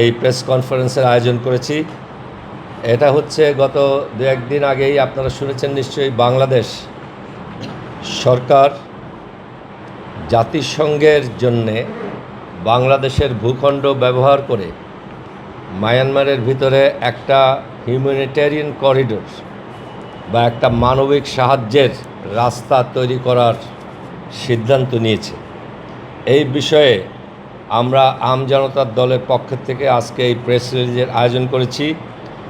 এই প্রেস কনফারেন্সের আয়োজন করেছি। এটা হচ্ছে গত দু একদিন আগেই আপনারা শুনেছেন নিশ্চয়ই, বাংলাদেশ সরকার জাতিসংঘের জন্যে বাংলাদেশের ভূখণ্ড ব্যবহার করে মায়ানমারের ভিতরে একটা হিউম্যানিটেরিয়ান করিডোর বা একটা মানবিক সাহায্যের রাস্তা তৈরি করার সিদ্ধান্ত নিয়েছে। এই বিষয়ে আমরা আম জনতার দলের পক্ষ থেকে আজকে এই প্রেস রিলিজের আয়োজন করেছি।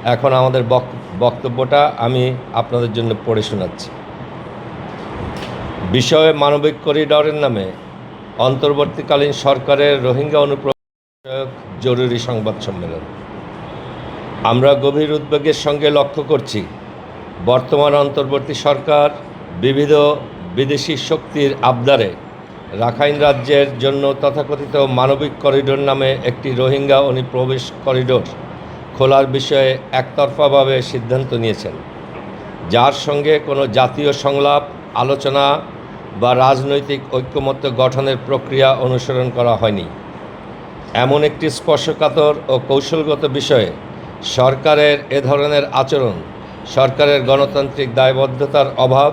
এখন আমাদের বক- বক্তব্যটা আমি আপনাদের জন্য পড়ে শোনাচ্ছি। বিষয়ে মানবিক করিডরের নামে অন্তর্বর্তীকালীন সরকারের রোহিঙ্গা অনুপ্রবেশ বিষয়ক জরুরি সংবাদ সম্মেলন। আমরা গভীর উদ্বেগের সঙ্গে লক্ষ্য করছি, বর্তমান অন্তর্বর্তী সরকার বিবিধ বিদেশি শক্তির আবদারে রাখাইন রাজ্যের জন্য তথাকথিত মানবিক করিডোর নামে একটি রোহিঙ্গা অনুপ্রবেশ করিডোর খোলার বিষয়ে একতরফাভাবে সিদ্ধান্ত নিয়েছেন। যার সঙ্গে কোনো জাতীয় সংলাপ, আলোচনা বা রাজনৈতিক ঐক্যমত্য গঠনের প্রক্রিয়া অনুসরণ করা হয়নি। এমন একটি স্পর্শকাতর ও কৌশলগত বিষয়ে সরকারের এ ধরনের আচরণ, সরকারের গণতান্ত্রিক দায়বদ্ধতার অভাব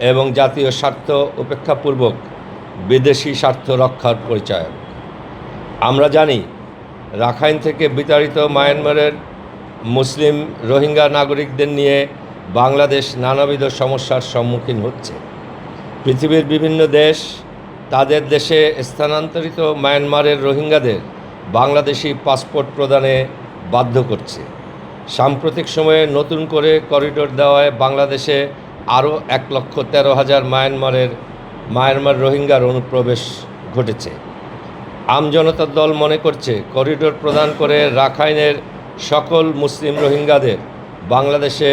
এবং জাতীয় স্বার্থ উপেক্ষাপূর্বক বিদেশি স্বার্থ রক্ষার পরিচয় আমরা জানি, রাখাইন থেকে বিতাড়িত মায়ানমারের মুসলিম রোহিঙ্গা নাগরিকদের নিয়ে বাংলাদেশ নানাবিধ সমস্যার সম্মুখীন হচ্ছে। পৃথিবীর বিভিন্ন দেশ, তাদের দেশে স্থানান্তরিত মায়ানমারের রোহিঙ্গাদের বাংলাদেশি পাসপোর্ট প্রদানে বাধ্য করছে। সাম্প্রতিক সময়ে নতুন করে করিডোর দেওয়ায় বাংলাদেশে আরও এক লক্ষ তেরো হাজার মায়ানমারের মায়ানমার রোহিঙ্গার অনুপ্রবেশ ঘটেছে। আমজনতার দল মনে করছে, করিডোর প্রদান করে রাখাইনের সকল মুসলিম রোহিঙ্গাদের বাংলাদেশে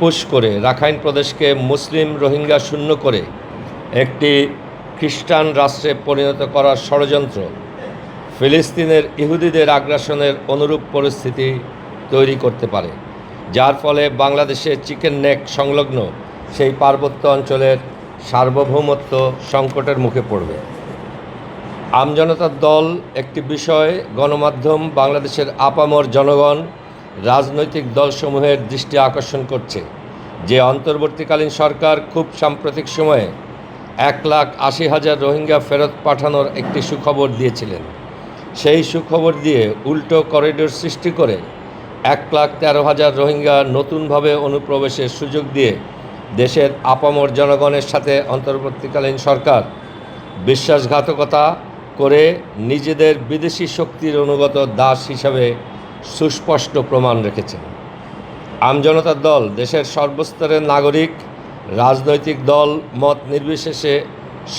পুশ করে, রাখাইন প্রদেশকে মুসলিম রোহিঙ্গা শূন্য করে একটি খ্রিস্টান রাষ্ট্রে পরিণত করার ষড়যন্ত্র। ফিলিস্তিনের ইহুদিদের আগ্রাসনের অনুরূপ পরিস্থিতি তৈরি করতে পারে, যার ফলে বাংলাদেশে চিকেন নেক সংলগ্ন সেই পার্বত্য অঞ্চলের সার্বভৌমত্ব সংকটের মুখে পড়বে। আমজনতার দল একটি বিষয়, গণমাধ্যম বাংলাদেশের আপামর জনগণ রাজনৈতিক দলসমূহের দৃষ্টি আকর্ষণ করছে। যে অন্তর্বর্তীকালীন সরকার খুব সাম্প্রতিক সময়ে এক লাখ আশি হাজার রোহিঙ্গা ফেরত পাঠানোর একটি সুখবর দিয়েছিলেন। সেই সুখবর দিয়ে উল্টো করিডোর সৃষ্টি করে এক লাখ তেরো হাজার রোহিঙ্গা নতুনভাবে অনুপ্রবেশের সুযোগ দিয়ে দেশের আপামর জনগণের সাথে অন্তর্বর্তীকালীন সরকার বিশ্বাসঘাতকতা করে নিজেদের বিদেশি শক্তির অনুগত দাস হিসাবে সুস্পষ্ট প্রমাণ রেখেছেন। আমজনতার দল, দেশের সর্বস্তরের নাগরিক, রাজনৈতিক দল, মত নির্বিশেষে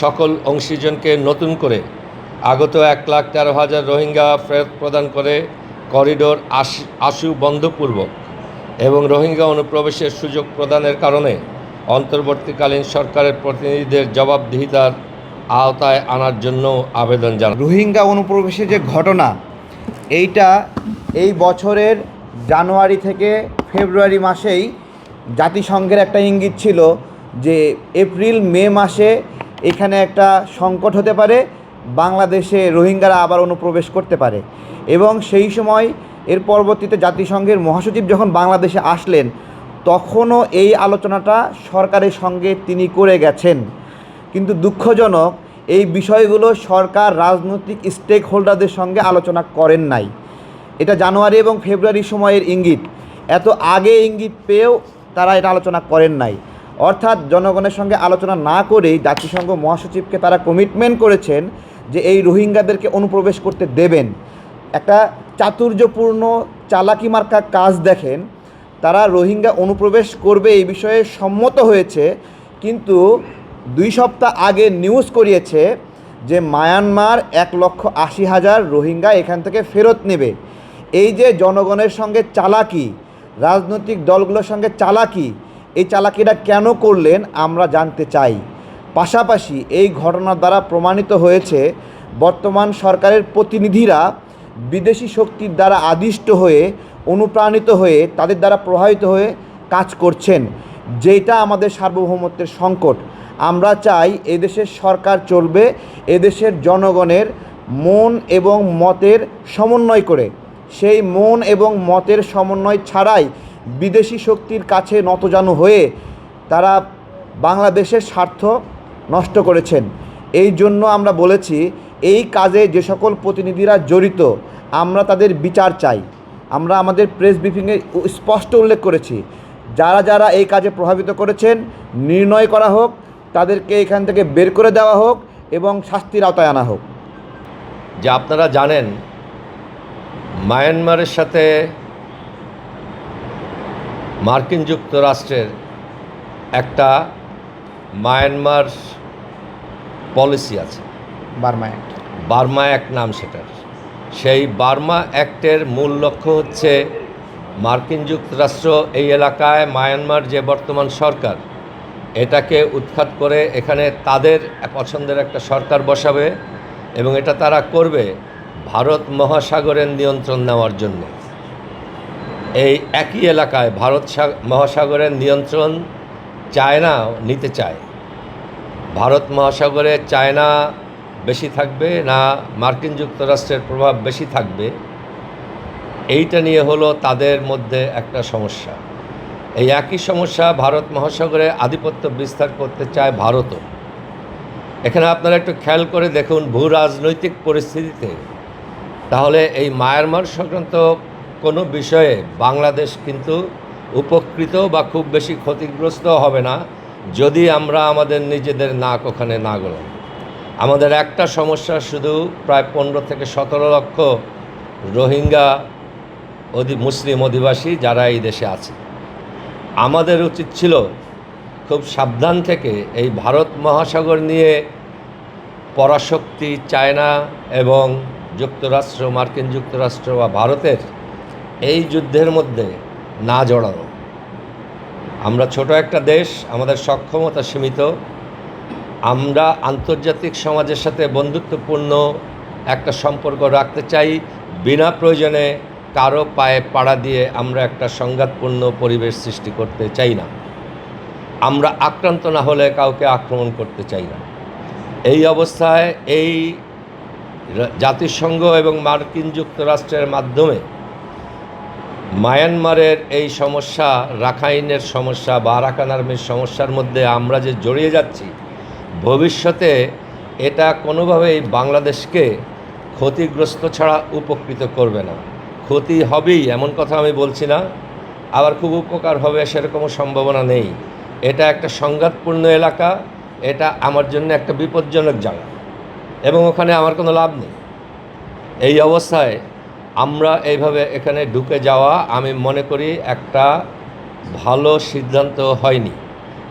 সকল অংশীজনকে নতুন করে আগত এক লাখ তেরো হাজার রোহিঙ্গা ফেরত প্রদান করে করিডোর আশু বন্ধপূর্বক এবং রোহিঙ্গা অনুপ্রবেশের সুযোগ প্রদানের কারণে অন্তর্বর্তীকালীন সরকারের প্রতিনিধিদের জবাবদিহিতার আওতায় আনার জন্য আবেদন জানান। রোহিঙ্গা অনুপ্রবেশের যে ঘটনা, এইটা এই বছরের জানুয়ারি থেকে ফেব্রুয়ারি মাসেই জাতিসংঘের একটা ইঙ্গিত ছিল যে এপ্রিল, মে মাসে এখানে একটা সংকট হতে পারে, বাংলাদেশে রোহিঙ্গারা আবার অনুপ্রবেশ করতে পারে। এবং সেই সময় এর পরবর্তীতে জাতিসংঘের মহাসচিব যখন বাংলাদেশে আসলেন তখনও এই আলোচনাটা সরকারের সঙ্গে তিনি করে গেছেন। কিন্তু দুঃখজনক, এই বিষয়গুলো সরকার রাজনৈতিক স্টেক হোল্ডারদের সঙ্গে আলোচনা করেন নাই। এটা জানুয়ারি এবং ফেব্রুয়ারি সময়ের ইঙ্গিত। এত আগে ইঙ্গিত পেয়েও তারা এটা আলোচনা করেন নাই। অর্থাৎ জনগণের সঙ্গে আলোচনা না করেই জাতিসংঘ মহাসচিবকে তারা কমিটমেন্ট করেছেন যে এই রোহিঙ্গাদেরকে অনুপ্রবেশ করতে দেবেন। একটা চাতুর্যপূর্ণ চালাকি মার্কা কাজ দেখেন তারা রোহিঙ্গা অনুপ্রবেশ করবে এই বিষয়ে সম্মত হয়েছে, কিন্তু দুই সপ্তাহ আগে নিউজ করিয়েছে যে মায়ানমার এক লক্ষ আশি হাজার রোহিঙ্গা এখান থেকে ফেরত নেবে। এই যে জনগণের সঙ্গে চালাকি, রাজনৈতিক দলগুলোর সঙ্গে চালাকি, এই চালাকিটা কেন করলেন আমরা জানতে চাই। পাশাপাশি এই ঘটনার দ্বারা প্রমাণিত হয়েছে, বর্তমান সরকারের প্রতিনিধিরা বিদেশি শক্তির দ্বারা আদিষ্ট হয়ে অনুপ্রাণিত হয়ে, তাদের দ্বারা প্রভাবিত হয়ে কাজ করছেন যেটা আমাদের সার্বভৌমত্বের সংকট। আমরা চাই এদেশের সরকার চলবে, এদেশের জনগণের মন এবং মতের সমন্বয় করে। সেই মন এবং মতের সমন্বয় ছাড়াই বিদেশি শক্তির কাছে নতজানু হয়ে তারা বাংলাদেশের স্বার্থ নষ্ট করেছেন। এই জন্য আমরা বলেছি, এই কাজে যে সকল প্রতিনিধিরা জড়িত, আমরা তাদের বিচার চাই। আমরা আমাদের প্রেস ব্রিফিংয়ে স্পষ্ট উল্লেখ করেছি। যারা যারা এই কাজে প্রভাবিত করেছেন নির্ণয় করা হোক তাদেরকে এখান থেকে বের করে দেওয়া হোক এবং শাস্তির আওতায় আনা হোক। যে আপনারা জানেন মায়ানমারের সাথে মার্কিন যুক্তরাষ্ট্রের একটা মায়ানমার পলিসি আছে। Burma act. বার্মা অ্যাক্ট নাম সেটার। সেই বার্মা অ্যাক্টের মূল লক্ষ্য হচ্ছে মার্কিন যুক্তরাষ্ট্র এই এলাকায় মায়ানমার যে বর্তমান সরকার, এটাকে উৎখাত করে এখানে তাদের পছন্দের একটা সরকার বসাবে এবং এটা তারা করবে ভারত মহাসাগরের নিয়ন্ত্রণ নেওয়ার জন্য। এই একই এলাকায় ভারত মহাসাগরের নিয়ন্ত্রণ চায়না নিতে চায়। ভারত মহাসাগরে চায়না বেশি থাকবে না মার্কিন যুক্তরাষ্ট্রের প্রভাব বেশি থাকবে, এইটা নিয়ে হলো তাদের মধ্যে একটা সমস্যা। এই একই সমস্যা ভারত মহাসাগরে আধিপত্য বিস্তার করতে চায় ভারতও। এখানে আপনারা একটু খেয়াল করে দেখুন ভূ রাজনৈতিক পরিস্থিতিতে। তাহলে এই মায়ানমার সংক্রান্ত কোনো বিষয়ে বাংলাদেশ কিন্তু উপকৃত বা খুব বেশি ক্ষতিগ্রস্ত হবে না, যদি আমরা আমাদের নিজেদের নাক ওখানে না গলাম। আমাদের একটা সমস্যা শুধু প্রায় পনেরো থেকে সতেরো লক্ষ রোহিঙ্গা অধি, মুসলিম অধিবাসী যারা এই দেশে আছে। আমাদের উচিত ছিল খুব সাবধান থেকে এই ভারত মহাসাগর নিয়ে পরাশক্তি চায়না এবং যুক্তরাষ্ট্র, মার্কিন যুক্তরাষ্ট্র বা ভারতের এই যুদ্ধের মধ্যে না জড়ানো। আমরা ছোট একটা দেশ, আমাদের সক্ষমতা সীমিত। আমরা আন্তর্জাতিক সমাজের সাথে বন্ধুত্বপূর্ণ একটা সম্পর্ক রাখতে চাই। বিনা প্রয়োজনে কারও পায়ে পাড়া দিয়ে আমরা একটা সংঘাতপূর্ণ পরিবেশ সৃষ্টি করতে চাই না। আমরা আক্রান্ত না হলে কাউকে আক্রমণ করতে চাই না। এই অবস্থায় এই জাতিসংঘ এবং মার্কিন যুক্তরাষ্ট্রের মাধ্যমে মায়ানমারের এই সমস্যা, রাখাইনের সমস্যা বা আরাকান আর্মির সমস্যার মধ্যে আমরা যে জড়িয়ে যাচ্ছি ভবিষ্যতে এটা কোনোভাবেই বাংলাদেশকে ক্ষতিগ্রস্ত ছাড়া উপকৃত করবে না। ক্ষতি হবেই, এমন কথা আমি বলছি না। আবার খুব উপকার হবে, সেরকমও সম্ভাবনা নেই। এটা একটা সংঘাতপূর্ণ এলাকা, এটা আমার জন্য একটা বিপজ্জনক জায়গা। এবং ওখানে আমার কোনো লাভ নেই। এই অবস্থায় আমরা এইভাবে এখানে ঢুকে যাওয়া, আমি মনে করি একটা ভালো সিদ্ধান্ত হয়নি।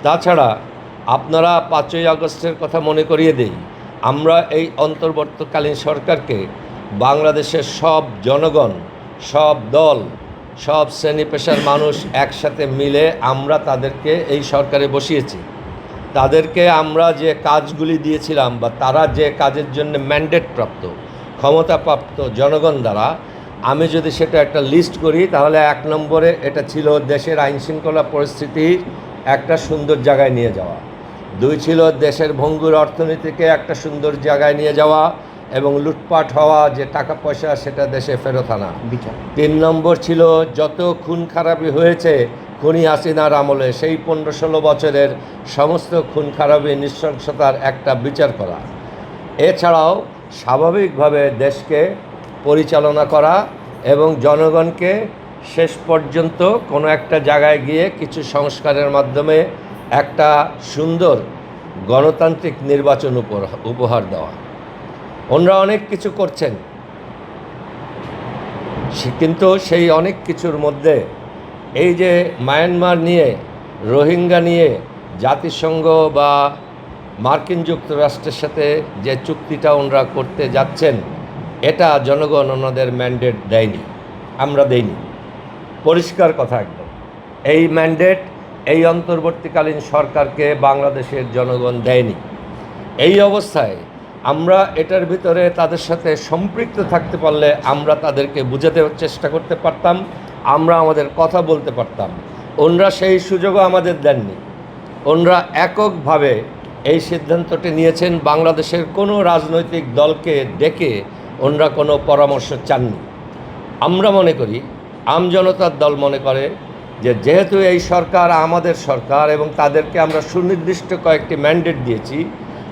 তাছাড়া আপনারা পাঁচই আগস্টের কথা মনে করিয়ে দেই, আমরা এই অন্তর্বর্তকালীন সরকারকে বাংলাদেশের সব জনগণ, সব দল, সব শ্রেণি পেশার মানুষ একসাথে মিলে আমরা তাদেরকে এই সরকারে বসিয়েছি। তাদেরকে আমরা যে কাজগুলি দিয়েছিলাম বা তারা যে কাজের জন্য ম্যান্ডেট প্রাপ্ত, ক্ষমতাপ্রাপ্ত জনগণ দ্বারা, আমি যদি সেটা একটা লিস্ট করি, তাহলে এক নম্বরে এটা ছিল দেশের আইনশৃঙ্খলা পরিস্থিতির একটা সুন্দর জায়গায় নিয়ে যাওয়া। দুই ছিল দেশের ভঙ্গুর অর্থনীতিকে একটা সুন্দর জায়গায় নিয়ে যাওয়া এবং লুটপাট হওয়া যে টাকা পয়সা সেটা দেশে ফেরত আনা। বিচার। তিন নম্বর ছিল যত খুন খারাপি হয়েছে খুনি হাসিনার আমলে সেই পনেরো ষোলো বছরের সমস্ত খুন খারাপি নৃশংসতার একটা বিচার করা। এছাড়াও স্বাভাবিকভাবে দেশকে পরিচালনা করা এবং জনগণকে শেষ পর্যন্ত কোনো একটা জায়গায় গিয়ে কিছু সংস্কারের মাধ্যমে একটা সুন্দর গণতান্ত্রিক নির্বাচন উপহার দেওয়া। ওনারা অনেক কিছু করছেন। কিন্তু সেই অনেক কিছুর মধ্যে এই যে মায়ানমার নিয়ে, রোহিঙ্গা নিয়ে, জাতিসংঘ বা মার্কিন যুক্তরাষ্ট্রের সাথে যে চুক্তিটা ওনারা করতে যাচ্ছেন, এটা জনগণ ওনাদের ম্যান্ডেট দেয়নি। আমরা দেইনি। পরিষ্কার কথা একদম। এই ম্যান্ডেট এই অন্তর্বর্তীকালীন সরকারকে বাংলাদেশের জনগণ দেয়নি। এই অবস্থায় আমরা এটার ভিতরে তাদের সাথে সম্পৃক্ত থাকতে পারলে আমরা তাদেরকে বুঝাতে চেষ্টা করতে পারতাম, আমরা আমাদের কথা বলতে পারতাম। ওনরা সেই সুযোগও আমাদের দেননি। ওনরা এককভাবে এই সিদ্ধান্তটি নিয়েছেন, বাংলাদেশের কোনো রাজনৈতিক দলকে ডেকে ওনরা কোনো পরামর্শ চাননি। আমরা মনে করি আমজনতার দল মনে করে যে যেহেতু এই সরকার আমাদের সরকার এবং তাদেরকে আমরা সুনির্দিষ্ট কয়েকটি ম্যান্ডেট দিয়েছি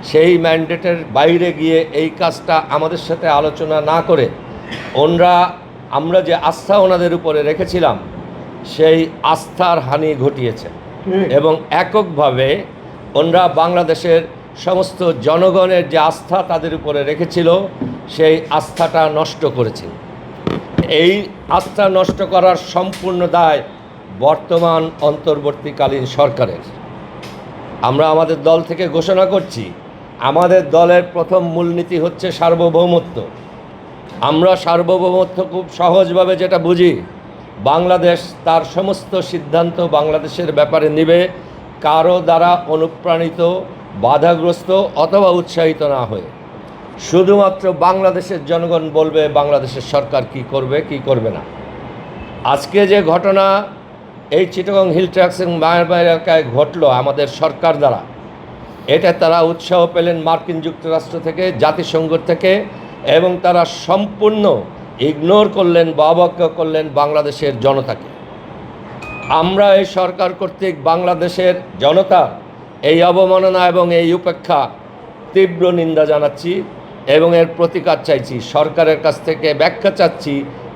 সেই ম্যান্ডেটের বাইরে গিয়ে এই কাজটা আমাদের সাথে আলোচনা না করে ওনরা আমরা যে আস্থা ওনাদের উপরে রেখেছিলাম সেই আস্থার হানি ঘটিয়েছে। এবং এককভাবে ওনরা বাংলাদেশের সমস্ত জনগণের যে আস্থা তাদের উপরে রেখেছিল সেই আস্থাটা নষ্ট করেছে। এই আস্থা নষ্ট করার সম্পূর্ণ দায় বর্তমান অন্তর্বর্তীকালীন সরকারের। আমরা আমাদের দল থেকে ঘোষণা করছি, আমাদের দলের প্রথম মূলনীতি হচ্ছে সার্বভৌমত্ব। আমরা সার্বভৌমত্ব খুব সহজভাবে যেটা বুঝি, বাংলাদেশ তার সমস্ত সিদ্ধান্ত বাংলাদেশের ব্যাপারে নেবে, কারও দ্বারা অনুপ্রাণিত, বাধাগ্রস্ত অথবা উৎসাহিত না হয়ে। শুধুমাত্র বাংলাদেশের জনগণ বলবে বাংলাদেশের সরকার কি করবে কি করবে না। আজকে যে ঘটনা এই চিটগং হিল ট্র্যাক্স এবং মায়ারবাই এলাকায় ঘটলো আমাদের সরকার দ্বারা। এটা তারা উৎসাহ পেলেন মার্কিন যুক্তরাষ্ট্র থেকে, জাতিসংঘ থেকে এবং তারা সম্পূর্ণ ইগনোর করলেন বা অবজ্ঞা করলেন বাংলাদেশের জনতাকে। আমরা এই সরকার কর্তৃক বাংলাদেশের জনতা এই অবমাননা এবং এই উপেক্ষা তীব্র নিন্দা জানাচ্ছি এবং এর প্রতিকার চাইছি। সরকারের কাছ থেকে ব্যাখ্যা চাচ্ছি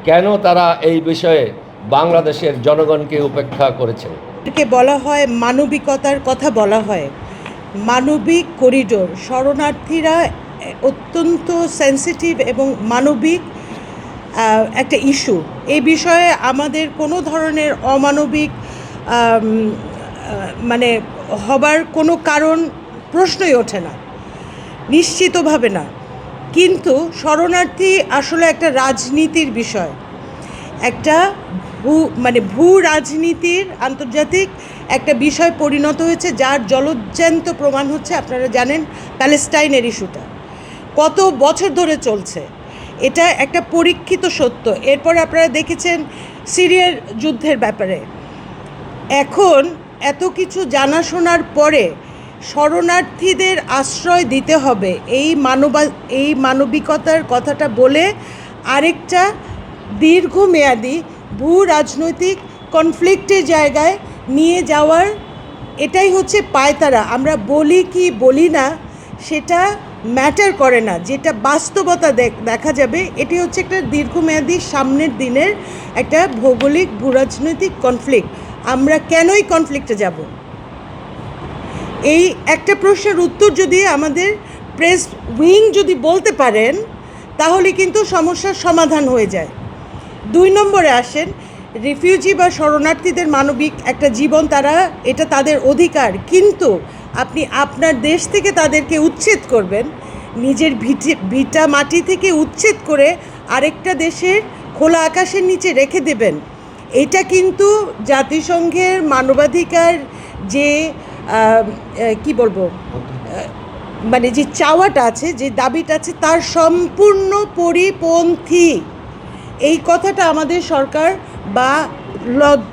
কেন তারা এই বিষয়ে বাংলাদেশের জনগণকে উপেক্ষা করেছেন। একে বলা হয় মানবিকতার কথা বলা হয়। মানবিক করিডোর, শরণার্থীরা অত্যন্ত সেন্সিটিভ এবং মানবিক একটা ইস্যু এই বিষয়ে আমাদের কোনো ধরনের অমানবিক মানে হবার কোনো কারণ প্রশ্নই ওঠে না। নিশ্চিতভাবে না। কিন্তু শরণার্থী আসলে একটা রাজনীতির বিষয়। একটা ভূ মানে ভূ রাজনীতির আন্তর্জাতিক একটা বিষয় পরিণত হয়েছে, যার জলজ্যান্ত প্রমাণ হচ্ছে, আপনারা জানেন, প্যালেস্টাইনের ইস্যুটা। কত বছর ধরে চলছে। এটা একটা পরীক্ষিত সত্য। এরপর আপনারা দেখেছেন সিরিয়ার যুদ্ধের ব্যাপারে। এখন এত কিছু জানাশোনার পরে শরণার্থীদের আশ্রয় দিতে হবে, এই মানবা, এই মানবিকতার কথাটা বলে আরেকটা দীর্ঘমেয়াদী ভূ রাজনৈতিক কনফ্লিক্টের জায়গায় নিয়ে যাওয়ার এটাই হচ্ছে পায়তারা। আমরা বলি কি বলি না, সেটা ম্যাটার করে না। যেটা বাস্তবতা দেখ- যাবে, এটি হচ্ছে একটা দীর্ঘমেয়াদী সামনের দিনের একটা ভৌগোলিক ভূরাজনৈতিক কনফ্লিক্ট আমরা কেনই কনফ্লিক্টে যাব? এই একটা প্রশ্নের উত্তর যদি আমাদের প্রেস উইং যদি বলতে পারেন, তাহলে কিন্তু সমস্যার সমাধান হয়ে যায়। দুই নম্বরে আসেন রিফিউজি বা শরণার্থীদের মানবিক একটা জীবন তারা, এটা তাদের অধিকার। কিন্তু আপনি আপনার দেশ থেকে তাদেরকে উচ্ছেদ করবেন, নিজের ভিটে, ভিটা মাটি থেকে উচ্ছেদ করে আরেকটা দেশের খোলা আকাশের নিচে রেখে দেবেন। এটা কিন্তু জাতিসংঘের মানবাধিকার যে কি বলব? মানে যে চাওয়াটা আছে, যে দাবিটা আছে, তার সম্পূর্ণ পরিপন্থী। এই কথাটা আমাদের সরকার বা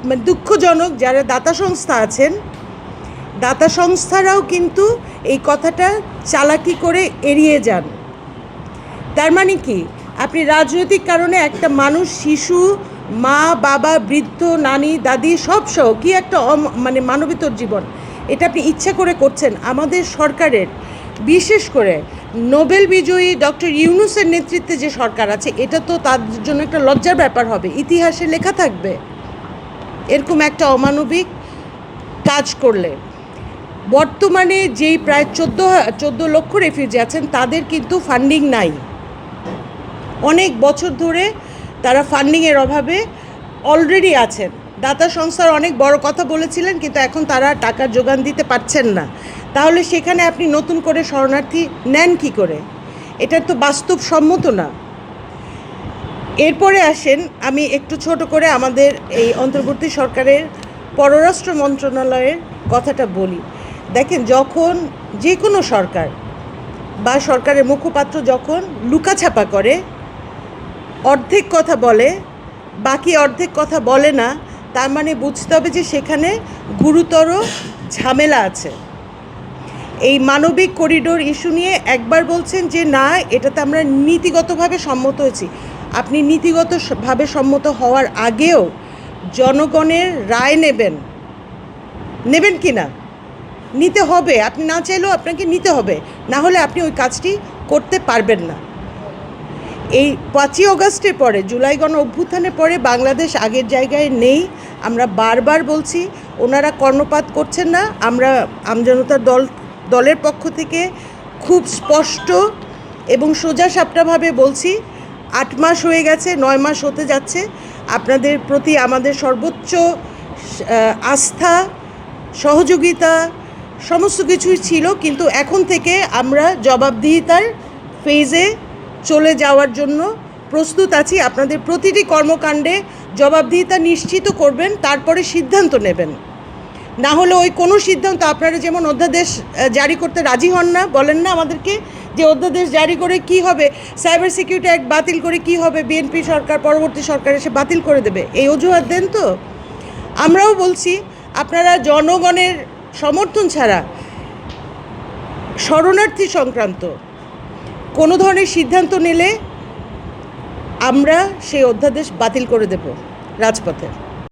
মানে দুঃখজনক যারা দাতা সংস্থা আছেন, দাতা সংস্থারাও কিন্তু এই কথাটা চালাকি করে এড়িয়ে যান। তার মানে কি? আপনি রাজনৈতিক কারণে একটা মানুষ, শিশু, মা, বাবা, বৃদ্ধ, নানি, দাদি, সব সহ কি একটা মানে মানবিতর জীবন? এটা আপনি ইচ্ছা করে করছেন আমাদের সরকারের। বিশেষ করে নোবেল বিজয়ী ডক্টর ইউনুসের নেতৃত্বে যে সরকার আছে, এটা তো তাদের জন্য একটা লজ্জার ব্যাপার হবে। ইতিহাসে লেখা থাকবে, এরকম একটা অমানবিক কাজ করলে। বর্তমানে যেই প্রায় চোদ্দ, চোদ্দ লক্ষ রেফিউজি আছেন, তাদের কিন্তু ফান্ডিং নাই। অনেক বছর ধরে তারা ফান্ডিংয়ের অভাবে অলরেডি আছেন। দাতা সংস্থার অনেক বড় কথা বলেছিলেন, কিন্তু এখন তারা টাকার যোগান দিতে পারছেন না। তাহলে সেখানে আপনি নতুন করে শরণার্থী নেন কি করে? এটা তো বাস্তবসম্মত না। এরপরে আসেন, আমি একটু ছোট করে আমাদের এই অন্তর্বর্তী সরকারের পররাষ্ট্র মন্ত্রণালয়ের কথাটা বলি। দেখেন, যখন যে কোনো সরকার বা সরকারের মুখপাত্র যখন লুকাছাপা করে, অর্ধেক কথা বলে, বাকি অর্ধেক কথা বলে না, তার মানে বুঝতে হবে যে সেখানে গুরুতর ঝামেলা আছে। এই মানবিক করিডোর ইস্যু নিয়ে একবার বলছেন যে, না, এটাতে আমরা নীতিগতভাবে সম্মত হয়েছি। আপনি নীতিগতভাবে সম্মত হওয়ার আগেও জনগণের রায় নেবেন। নেবেন কি না? নিতে হবে। আপনি না চাইলেও আপনাকে নিতে হবে। না হলে আপনি ওই কাজটি করতে পারবেন না। এই পাঁচই অগস্টের পরে, জুলাই গণ অভ্যুত্থানের পরে বাংলাদেশ আগের জায়গায় নেই। আমরা বারবার বলছি, ওনারা কর্ণপাত করছেন না। আমরা আমজনতার দল দলের পক্ষ থেকে খুব স্পষ্ট এবং সোজা সাপটাভাবে বলছি, আট মাস হয়ে গেছে, নয় মাস হতে যাচ্ছে। আপনাদের প্রতি আমাদের সর্বোচ্চ আস্থা, সহযোগিতা, সমস্ত কিছুই ছিল, কিন্তু এখন থেকে আমরা জবাবদিহিতার ফেজে চলে যাওয়ার জন্য প্রস্তুত আছি। আপনাদের প্রতিটি কর্মকাণ্ডে জবাবদিহিতা নিশ্চিত করবেন, তারপরে সিদ্ধান্ত নেবেন। না হলে ওই কোনো সিদ্ধান্ত, আপনারা যেমন অধ্যাদেশ জারি করতে রাজি হন না, বলেন না আমাদেরকে যে অধ্যাদেশ জারি করে কি হবে, সাইবার সিকিউরিটি অ্যাক্ট বাতিল করে কি হবে, বিএনপি সরকার, পরবর্তী সরকার এসে বাতিল করে দেবে, এই অজুহাত দেন তো। আমরাও বলছি, আপনারা জনগণের সমর্থন ছাড়া শরণার্থী সংক্রান্ত কোনো ধরনের সিদ্ধান্ত নিলে আমরা সেই অধ্যাদেশ বাতিল করে দেব রাজপথে।